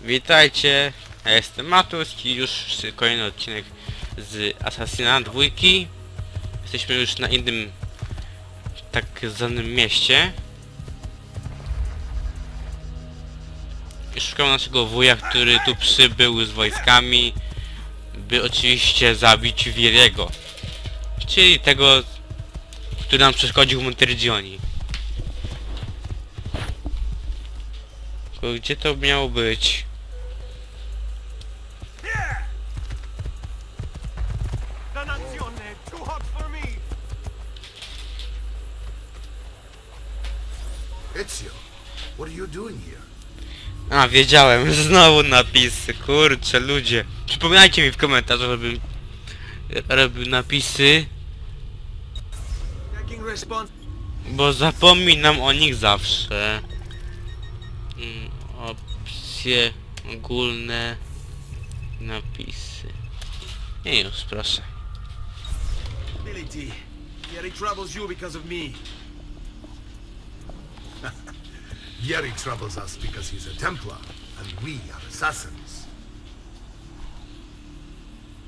Witajcie, ja jestem Matus i już kolejny odcinek z Assassina 2. Jesteśmy już na innym tak zwanym mieście. I szukamy naszego wuja, który tu przybył z wojskami, by oczywiście zabić Wieriego. Czyli tego, który nam przeszkodził w Montergioni. Gdzie to miało być? A, wiedziałem, znowu napisy, kurczę, ludzie. Przypominajcie mi w komentarzach, żebym robił napisy, bo zapominam o nich zawsze. Mm, Opcje ogólne, napisy. Nie już, proszę. Billy. Yeah, he troubles you because of me. Vieri troubles us because he's a Templar, and we are assassins.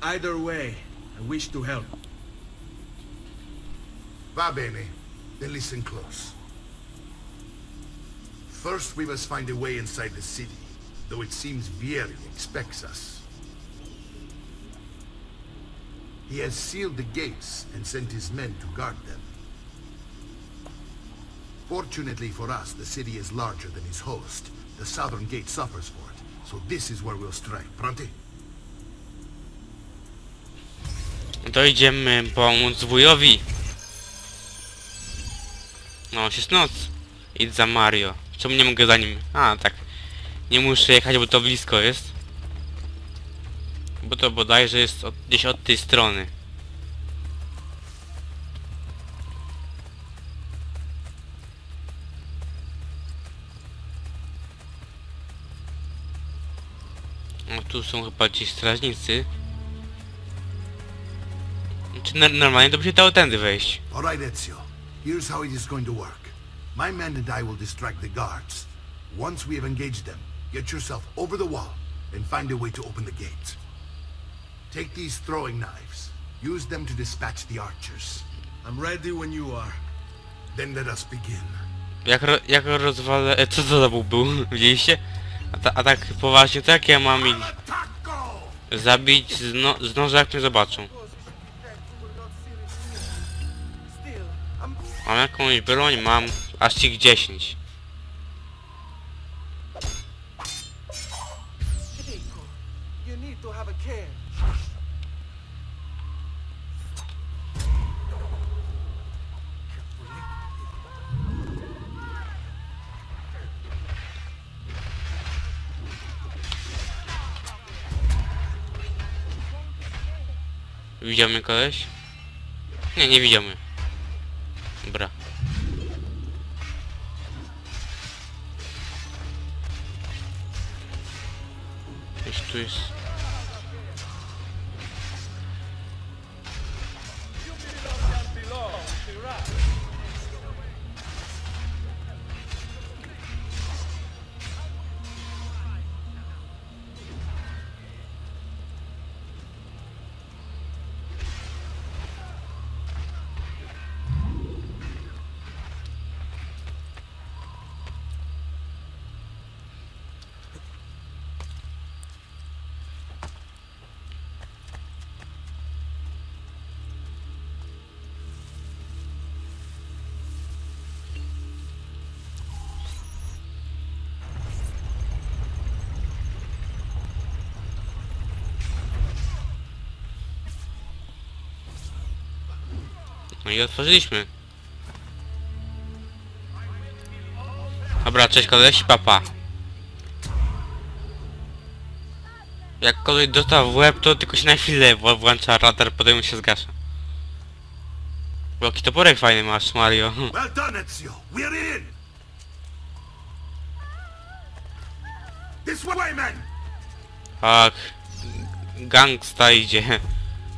Either way, I wish to help. Va bene, then listen close. First, we must find a way inside the city, though it seems Vieri expects us. He has sealed the gates and sent his men to guard them. Fortunately for us, the city is larger than host. The southern gate suffers for it, so this is where we'll strike. Pronti? To idziemy pomóc wujowi. No, już jest noc. Idź za Mario. Czemu nie mogę za nim? A, tak. Nie muszę jechać, bo to blisko jest. Bo to bodajże jest od, gdzieś od tej strony. No tu są chyba ci strażnicy. Czy no- normalnie to by się dało tędy wejść? All right, Ezio. Here's how it is going to work. My men and I will distract the guards. Once we have engaged them, get yourself over the wall and find a way to open the gate. Take these throwing knives. Use them to dispatch the archers. I'm ready when you are. Then let us begin. Jak, ro, jak rozwalę... E, co to za był? Widzieliście? A, ta, a tak poważnie, to jak ja mam ich zabić z, no, z noża, jak mnie zobaczą? Mam jakąś broń? Mam aż ich 10. Chico. You. Widział mnie koleś? Nie, nie widział mnie. Dobra. Gdzieś tu jest... No i otworzyliśmy. Dobra, cześć koleś, papa. Jak koleś dostał w łeb, to tylko się na chwilę wł- włącza radar, potem się zgasza. Jaki toporek fajny masz, Mario. Well done, Ezio. We're in! This way, men! Tak. Gangsta idzie.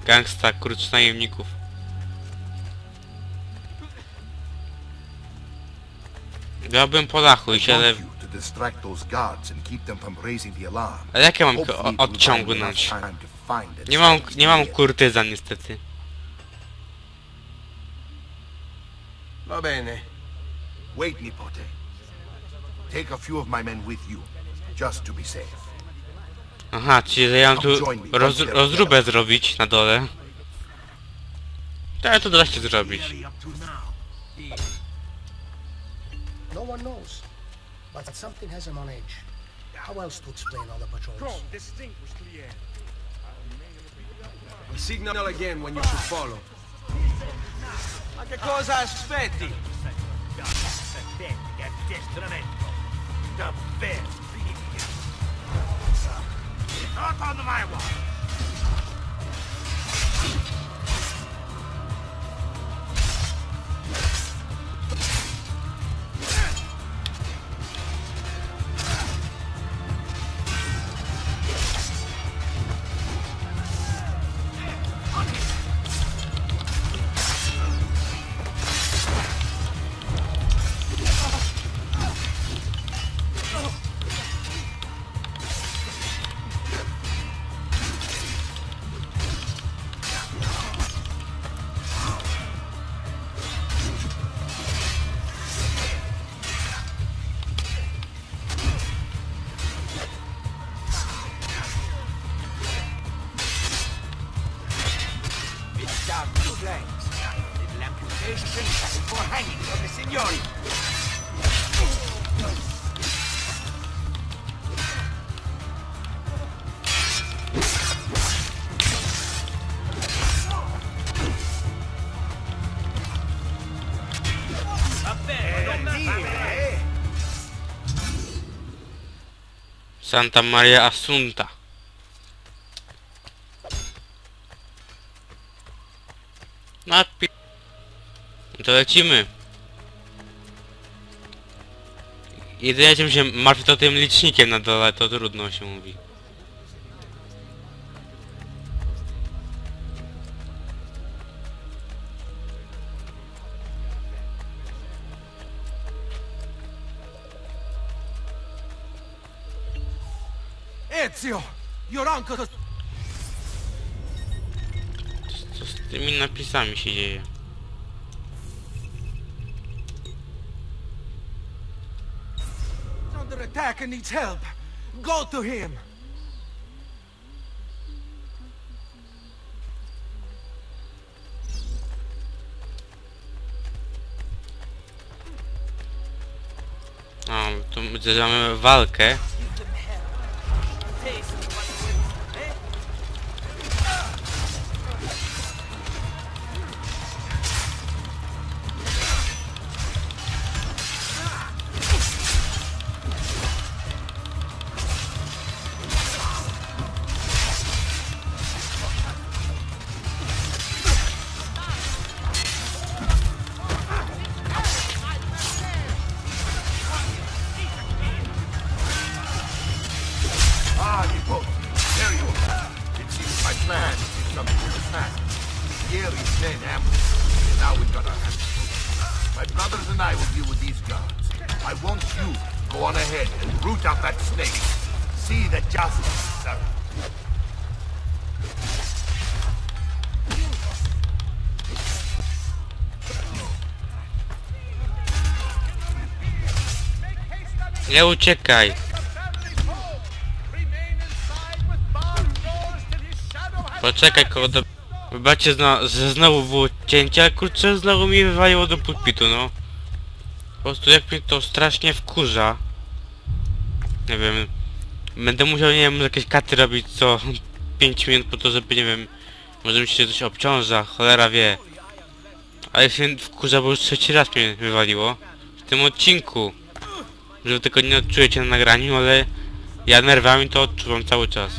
Gangsta, kurcz najemników. Keep them from raising the alarm. Ale jak ja mam ko- odciągnąć? Nie mam, nie mam kurtyza niestety. Va bene. Wait, Nipote. Take a few of my men with you, just to be safe. Aha, czyli że ja mam tu roz, rozróbę zrobić na dole. To ale to da się zrobić. No one knows. But something has him on edge. How else to explain all the patrols? Signal again when you should follow. Ma che cosa aspetti? Not on my watch. Flanks. Little amputation before hanging the signori. Santa Maria Assunta. Napi... No to lecimy. Jedynie czym się martwi to tym licznikiem na dole, to trudno się mówi. Ezio! Your uncle... tymi napisami się dzieje? under attack and needs help. Go to him. O, tu mamy walkę. That snake. See that justice served. Nie uciekaj! Poczekaj koło do... Wybaczcie, że znowu było cięcie, ale kurczę, znowu mi wywaliło do pulpitu, no. Po prostu jak mnie to strasznie wkurza. Nie wiem. Będę musiał, nie wiem, jakieś katy robić co 5 minut po to, żeby, nie wiem, może mi się coś obciąża, cholera wie. Ale się wkurza, bo już trzeci raz mnie wywaliło. W tym odcinku. Że tego nie odczujecie na nagraniu, ale ja nerwami to odczuwam cały czas.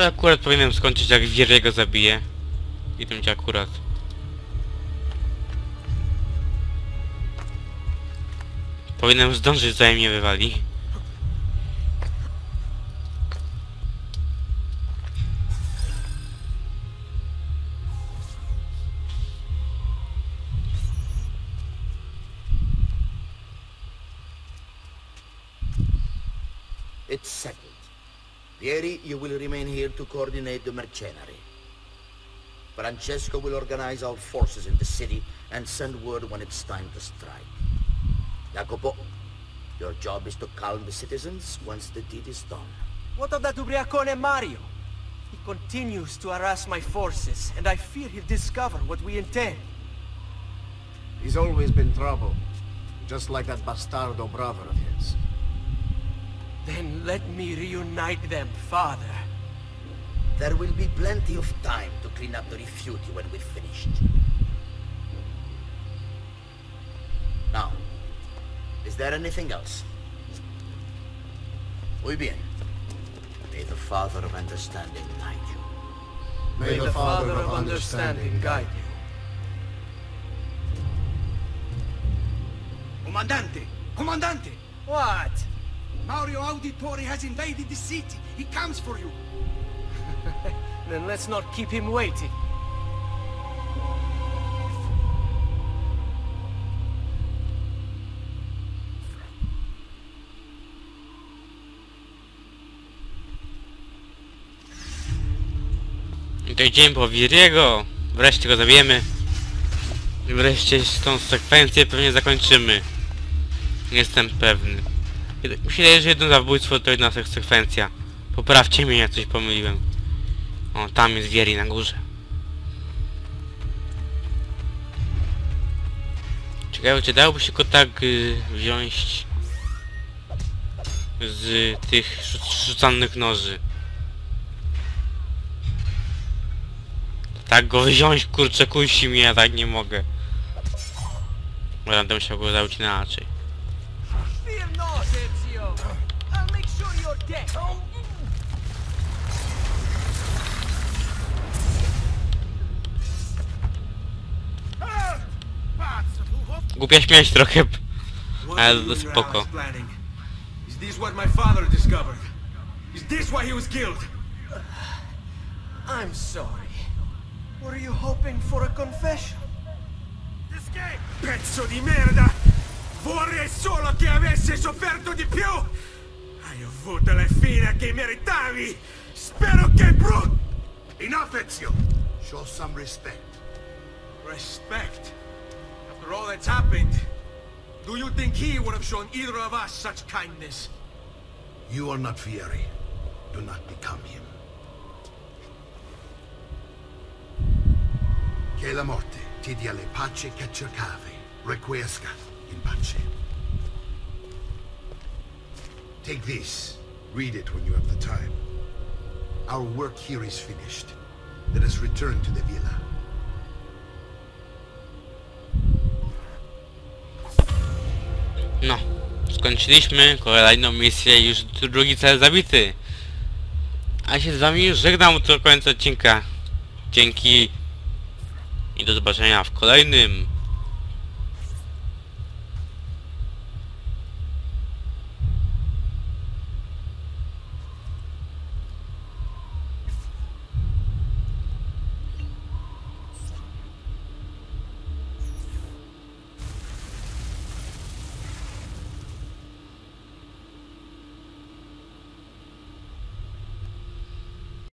Ale akurat powinienem skończyć jak Wierego zabije. I to będzie akurat. Powinienem zdążyć zanim mnie wywali. It's settled. Vieri, you will remain here to coordinate the mercenary. Francesco will organize our forces in the city and send word when it's time to strike. Jacopo, your job is to calm the citizens once the deed is done. What of that Ubriacone Mario? He continues to harass my forces, and I fear he'll discover what we intend. He's always been trouble. Just like that bastardo brother of his. Then let me reunite them, father. There will be plenty of time to clean up the refuti when we're finished. Now, is there anything else? Muy bien. May the Father of Understanding guide you. May the Father of Understanding guide you. Comandante! Comandante! What? Mario Auditore has invaded the city. He comes for you. Then let's not keep him waiting. I to idziemy po Viriego. Wreszcie go zabijemy. I wreszcie tą sekwencję pewnie zakończymy. Jestem pewny. Jed- że jedno zabójstwo to jedna sek- sekwencja. Poprawcie mnie, jak coś pomyliłem. O, tam jest Vieri na górze. Ciekawe, czy dałoby się go tak y, wziąć z tych rzu- rzucanych noży. Tak go wziąć, kurczę, kusi mnie, ja tak nie mogę. Będę musiał go zabić inaczej. Make sure you're. Głupia śmiać trochę. What Ale are you spoko. Is this what my father discovered? Is this why he was killed? I'm sorry. Were you hoping for a confession? Escape! Pezzo di merda! Vorrei solo che avessi sofferto di più! Avuto la fine che meritavi! Spero che brutto! Enough, Ezio! Show some respect. Respect. After all that's happened, do you think he would have shown either of us such kindness? You are not Fieri. Do not become him. Che la morte ti dia le pace che cercavi. Requiescat in pace. Take this. Read it when you have the time. Our work here is finished. Let us return to the villa. No, skończyliśmy kolejną misję, już drugi cel zabity. A się z wami żegnam do końca odcinka. Dzięki i do zobaczenia w kolejnym.